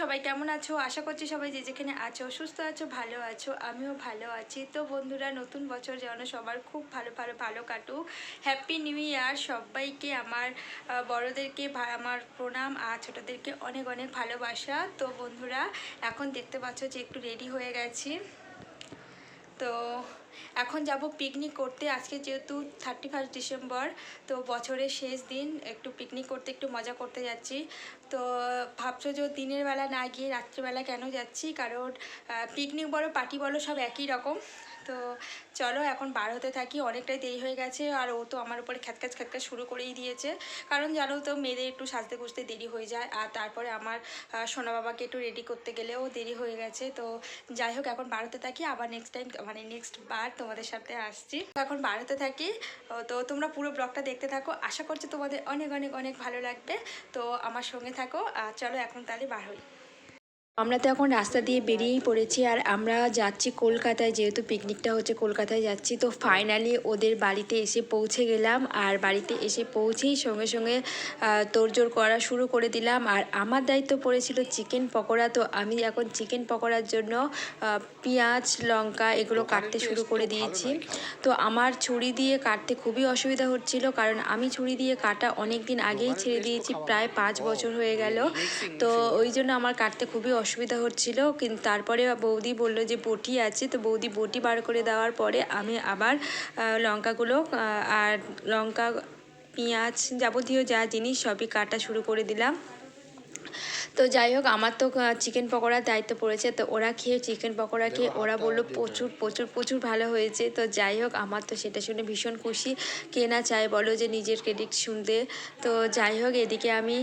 সবাই কেমন আছো? আশা করছি সবাই যে যেখানে আছো, সুস্থ আছো, ভালো আছো, আমিও ভালো আছি। তো বন্ধুরা, নতুন বছর যেন সবার খুব ভালো ভালো ভালো কাটুক। হ্যাপি নিউ ইয়ার সবাইকে, আমার বড়দেরকে আমার প্রণাম আর ছোটোদেরকে অনেক অনেক ভালোবাসা। তো বন্ধুরা, এখন দেখতে পাচ্ছ যে একটু রেডি হয়ে গেছি। তো এখন যাব পিকনিক করতে। আজকে যেহেতু থার্টি ফার্স্ট ডিসেম্বর তো বছরের শেষ দিন, একটু পিকনিক করতে, একটু মজা করতে যাচ্ছি। তো ভাবছ যে দিনের বেলা না গিয়ে রাত্রিবেলা কেন যাচ্ছি? কারণ পিকনিক বলো পার্টি বলো, সব একই রকম। তো চলো এখন বার হতে থাকি, অনেকটাই দেরি হয়ে গেছে আর ও তো আমার উপরে খ্যাতখ্যাচ খ্যাতখ্যাচ শুরু করেই দিয়েছে। কারণ জানো তো, মেয়েদের একটু সাজতে গুজতে দেরি হয়ে যায় আর তারপরে আমার সোনা বাবাকে একটু রেডি করতে গেলেও দেরি হয়ে গেছে। তো যাই হোক, এখন বার হতে থাকি, আবার নেক্সট টাইম মানে নেক্সট বার তোমাদের সাথে আসছি। এখন বার হতে থাকি তো তোমরা পুরো ব্লগটা দেখতে থাকো। আশা করছি তোমাদের অনেক অনেক অনেক ভালো লাগবে। তো আমার সঙ্গে থাকো আর চলো এখন তাহলে বার হই। আমরা তো এখন রাস্তা দিয়ে বেরিয়েই পড়েছি আর আমরা যাচ্ছি কলকাতায় যেহেতু পিকনিকটা হচ্ছে কলকাতায় যাচ্ছি। তো ফাইনালি ওদের বাড়িতে এসে পৌঁছে গেলাম আর বাড়িতে এসে পৌঁছেই সঙ্গে সঙ্গে তোড়জোড় করা শুরু করে দিলাম। আর আমার দায়িত্ব পড়েছিল চিকেন পকোড়া। তো আমি এখন চিকেন পকোড়ার জন্য পেঁয়াজ লঙ্কা এগুলো কাটতে শুরু করে দিয়েছি। তো আমার ছুরি দিয়ে কাটতে খুবই অসুবিধা হচ্ছিল কারণ আমি ছুরি দিয়ে কাটা অনেক দিন আগেই ছেড়ে দিয়েছি প্রায় পাঁচ বছর হয়ে গেল। তো ওই জন্য আমার কাটতে খুবই অসুবিধা হচ্ছিল। কিন্তু তারপরে বৌদি বলল যে, বটি আছে। তো বৌদি বটি বার করে দেওয়ার পরে আমি আবার লঙ্কাগুলো আর লঙ্কা, পেঁয়াজ যাবতীয় যা জিনিস সবই কাটা শুরু করে দিলাম। তো যাই হোক আমার তো চিকেন পকোড়ার দায়িত্ব পড়েছে তো ওরা খেয়ে চিকেন পকোড়া খেয়ে ওরা বলল প্রচুর প্রচুর প্রচুর ভালো হয়েছে। তো যাই হোক আমার তো সেটা শুনে ভীষণ খুশি। কে না চায় বলো যে নিজের ক্রেডিট শুনতে। তো যাই হোক এদিকে আমি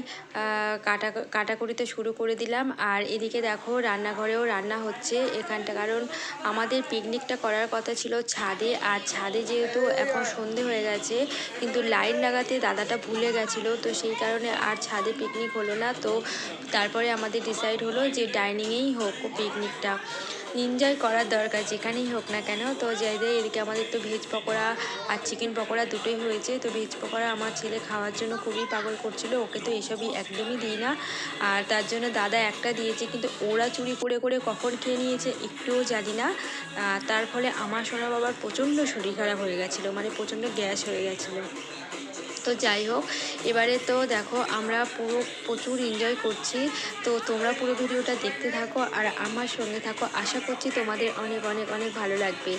কাটা কাটাকুটিতে শুরু করে দিলাম। আর এদিকে দেখো রান্নাঘরেও রান্না হচ্ছে এখানটা। কারণ আমাদের পিকনিকটা করার কথা ছিল ছাদে। আর ছাদে যেহেতু এখন সন্ধে হয়ে গেছে কিন্তু লাইন লাগাতে দাদাটা ভুলে গেছিল। তো সেই কারণে আর ছাদে পিকনিক হলো না। তো তারপরে আমাদের ডিসাইড হলো যে ডাইনিংয়েই হোক পিকনিকটা এনজয় করার দরকার যেখানেই হোক না কেন। তো যাই এদিকে আমাদের তো ভেজ পকোড়া আর চিকেন পকোড়া দুটোই হয়েছে, তো ভেজ পকোড়া আমার ছেলে খাওয়ার জন্য খুবই পাগল করছিল, ওকে তো এসবই একদমই দিই না। আর তার জন্য দাদা একটা দিয়েছে, কিন্তু ওরা চুরি করে করে কখন খেয়ে নিয়েছে একটুও জানি না। তার ফলে আমার সোনা বাবার প্রচণ্ড শরীর খারাপ হয়ে গেছিল মানে প্রচণ্ড গ্যাস হয়ে গেছিল। তো যাই হোক, এবারে তো দেখো আমরা পুরো প্রচুর এনজয় করছি। তো তোমরা পুরো ভিডিওটা দেখতে থাকো আর আমার সঙ্গে থাকো। আশা করছি তোমাদের অনেক অনেক অনেক ভালো লাগবে।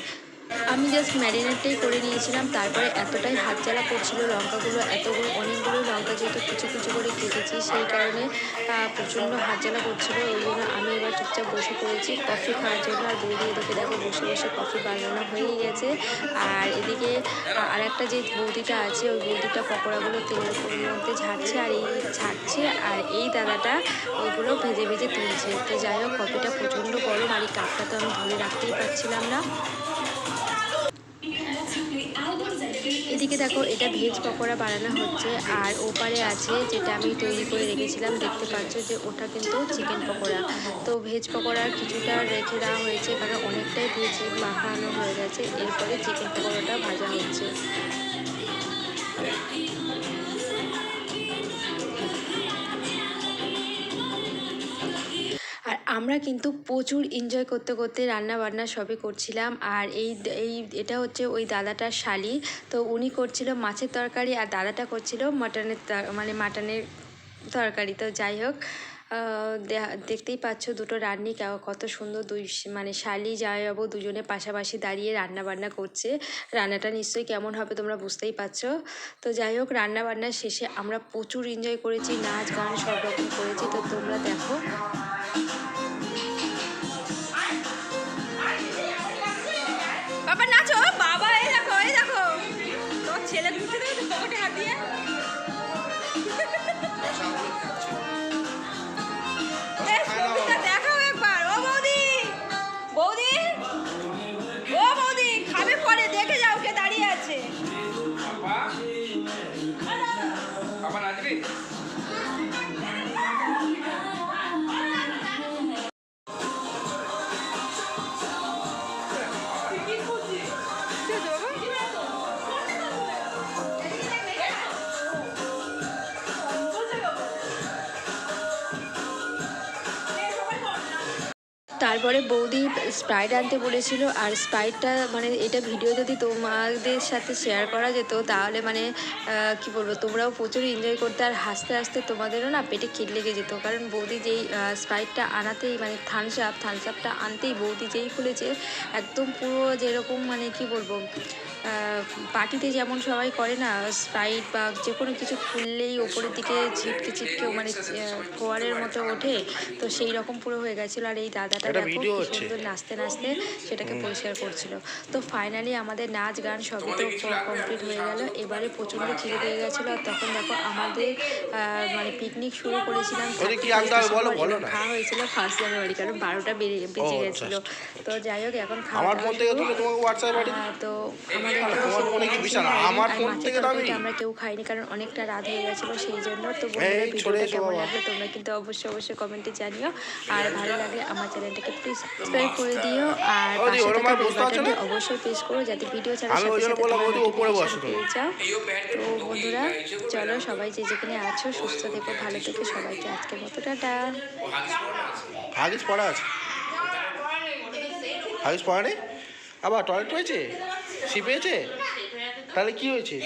আমি জাস্ট ম্যারিনেটটাই করে নিয়েছিলাম, তারপরে এতটাই হাত জ্বালা করছিল লঙ্কাগুলো, এতগুলো, অনেকগুলো লঙ্কা যেহেতু কুচি কুচি করে কেটেছি, সেই কারণে প্রচণ্ড হাত জ্বালা করছিল ওই জন্য আমি এবার চুপচাপ বসে পড়েছি কফি খাওয়ার জন্য। আর বৌদি এদিকে দেখো বসে বসে কফি বানানো হয়েই গেছে। আর এদিকে আর একটা যে বৌদিটা আছে, ওই বৌদিটা পকোড়াগুলো তেলের মধ্যে ঝাড়ছে, আর এই ছাড়ছে আর এই দাদাটা ওইগুলো ভেজে ভেজে তুলছে। তো যাই হোক, কফিটা প্রচণ্ড গরম, আর এই কাপটা তো আমি ধরে রাখতেই পারছিলাম না। এদিকে দেখো, এটা ভেজ পকোড়া বানানো হচ্ছে। আর ওপারে আছে যেটা আমি তৈরি করে রেখেছিলাম, দেখতে পাচ্ছ যে ওটা কিন্তু চিকেন পকোড়া। তো ভেজ পকোড়ার কিছুটা রেখে দেওয়া হয়েছে, কারণ অনেকটাই ভেজ মাখানো হয়ে গেছে। এরপরে চিকেন পকোড়াটা ভাজা হচ্ছে। আমরা কিন্তু প্রচুর এনজয় করতে করতে রান্না বান্না সবই করছিলাম। আর এই এই এটা হচ্ছে ওই দাদাটার শালি। তো উনি করছিল মাছের তরকারি আর দাদাটা করছিল মাটনের মানে মাটনের তরকারি। তো যাই হোক দেখতেই পাচ্ছ দুটো রান্নি কত সুন্দর দুই মানে শালি, জামাইবাবু দুজনে পাশাপাশি দাঁড়িয়ে রান্না বান্না করছে। রান্নাটা নিশ্চয়ই কেমন হবে তোমরা বুঝতেই পারছ তো যাই হোক রান্না বান্নার শেষে আমরা প্রচুর এনজয় করেছি, নাচ, গান সব রকম করেছি। তো তোমরা দেখো। ছেলে দুটো হাত দিয়ে তারপরে বৌদি স্প্রাইট আনতে বলেছিল, আর স্প্রাইটটা মানে এটা ভিডিও যদি তোমাদের সাথে শেয়ার করা যেত, তাহলে মানে কি বলব, তোমরাও প্রচুর এনজয় করতে আর হাসতে হাসতে তোমাদেরও না পেটে খিট লেগে যেত। কারণ বৌদি যেই স্প্রাইটটা আনাতেই মানে থানস আপ থানস আপটা আনতেই বৌদি যেই খুলেছে, একদম পুরো যেরকম মানে কি বলব পার্টিতে যেমন সবাই করে না স্প্রাইট বা যে কোনো কিছু খুললেই ওপরের দিকে ছিটকে ছিটকে মানে আহ, ফোয়ারের মতো ওঠে তো সেই রকম পুরো হয়ে গেছিল। আর এই দাদাটা দেখো সুন্দর নাচতে নাচতে সেটাকে পরিষ্কার করছিল। তো ফাইনালি আমাদের নাচ গান সবই তো কমপ্লিট হয়ে গেল। এবারে প্রচণ্ড খিদে পেয়ে গেছিল আর তখন দেখো আমাদের মানে পিকনিক শুরু করেছিলাম ওরে কি 31 আনতে হবে বলো, ডিসেম্বর বলো এবং না। খাওয়া হয়েছিল ফার্স্ট জানুয়ারি কারণ বারোটা বেড়ে বেঁচে গেছিল। তো যাই হোক এখন আমার ফোন থেকে তুমি তোমাকে হোয়াটসঅ্যাপ পাঠিয়ে তো আমাদের ফোনে কি বিশাল? আমার ফোন থেকে দামি? তরকারিটা আমরা কেউ খাইনি কারণ অনেকটা রাত হয়ে গেছিল সেই জন্য তো বন্ধুরা ভিডিওটা কেমন লাগল তোমরা কিন্তু অবশ্যই অবশ্যই কমেন্টে জানিও। আর ভালো লাগলে আমার চ্যানেলটাকে প্লিজ সাবস্ক্রাইব করে দিও। আর পাশে থাকা বেল বাটনটি অবশ্যই প্রেস করো যাতে ভিডিও ছাড়ার সাথে সাথে তোমরা। পেয়ে যাও। তো বন্ধুরা চলো সবাই যে যেখানে আছো সুস্থ থেকো ভালো থেকো সবাইকে আজকের মতো টাটা। পড়া আছে। হাগিস পড়া নেই আবার টয়লেট হয়েছে? সি পেয়েছে তাহলে কি হয়েছে?